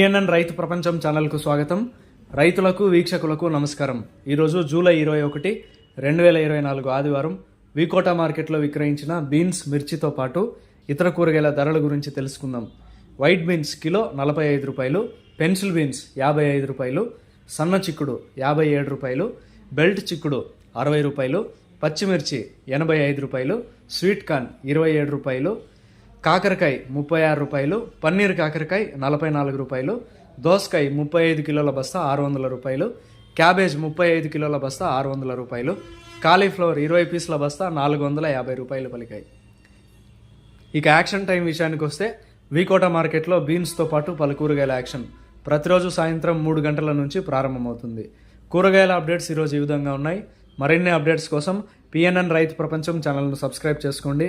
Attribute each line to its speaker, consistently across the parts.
Speaker 1: PNN రైతు ప్రపంచం ఛానల్కు స్వాగతం. రైతులకు వీక్షకులకు నమస్కారం. ఈరోజు జూలై ఇరవై ఒకటి రెండు వేల ఇరవై నాలుగు ఆదివారం వికోట మార్కెట్లో విక్రయించిన బీన్స్ మిర్చితో పాటు ఇతర కూరగాయల ధరల గురించి తెలుసుకుందాం. వైట్ బీన్స్ కిలో నలభై ఐదు రూపాయలు పెన్సిల్ బీన్స్ యాభై ఐదు రూపాయలు సన్న చిక్కుడు యాభై ఏడు రూపాయలు బెల్ట్ చిక్కుడు అరవై రూపాయలు పచ్చిమిర్చి ఎనభై ఐదు రూపాయలు స్వీట్ కార్న్ ఇరవై ఏడు రూపాయలు కాకరకాయ ముప్పై ఆరు రూపాయలు పన్నీర్ కాకరకాయ నలభై నాలుగు రూపాయలు దోసకాయ ముప్పై ఐదు కిలోల బస్తా ఆరు వందల రూపాయలు క్యాబేజ్ ముప్పై ఐదు కిలోల బస్తా ఆరు వందల రూపాయలు కాలీఫ్లవర్ ఇరవై పీసుల బస్తా నాలుగు వందల యాభై రూపాయలు పలికాయి. ఇక యాక్షన్ టైం విషయానికి వస్తే వీకోట మార్కెట్లో బీన్స్తో పాటు పలు కూరగాయల యాక్షన్. ప్రతిరోజు సాయంత్రం మూడు గంటల నుంచి ప్రారంభమవుతుంది. కూరగాయల అప్డేట్స్ ఈరోజు ఈ విధంగా ఉన్నాయి. మరిన్ని అప్డేట్స్ కోసం పిఎన్ఎన్ రైతు ప్రపంచం ఛానల్ను సబ్స్క్రైబ్ చేసుకోండి.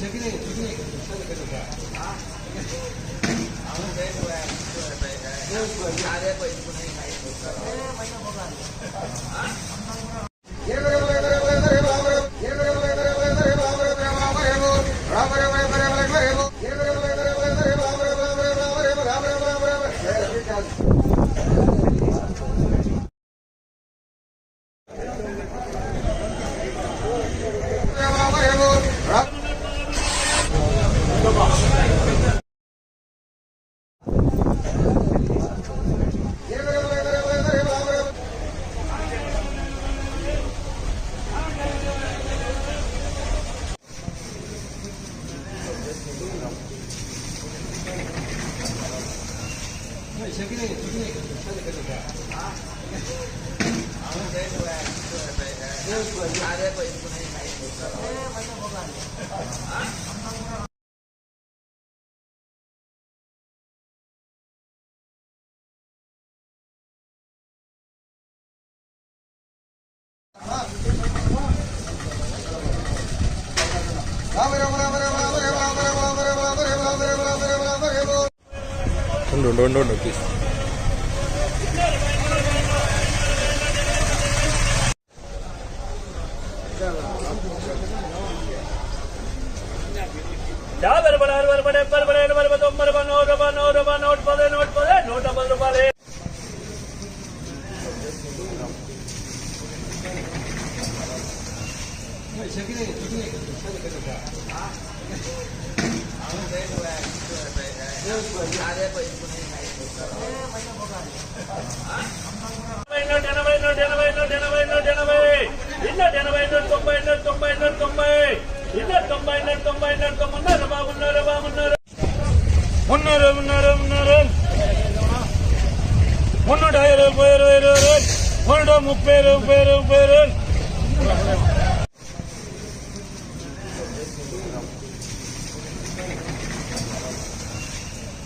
Speaker 2: Thank you. ఉండు ఉండు ఉండు ఉండు తీసు
Speaker 3: యాభై రూపాయలు అరవై రూపాయలు డెబ్బై రూపాయలు ఎనభై రూపాయలు తొంభై రూపాయలు నూరు రూపాయలు నూరు రూపాయలు నూట పది నూట పది నూట పది రూపాయలు నూట ఎనభై నూట ఎనభై నూట ఎనభై నూట ఎనభై ఇన్న ఎనభై నూట తొంభై నూట తొంభై నూట తొంభై ఇన్న తొంభై నూట తొంభై నూట తొంభై ఉన్నారు బాగున్నారు బాగున్నారు మున్నూరు మున్నూరు ఉన్నారు మున్నూట ఇరవై ఇరవై ఇరవై మున్నూట ముప్పై ముప్పై ముప్పై నూట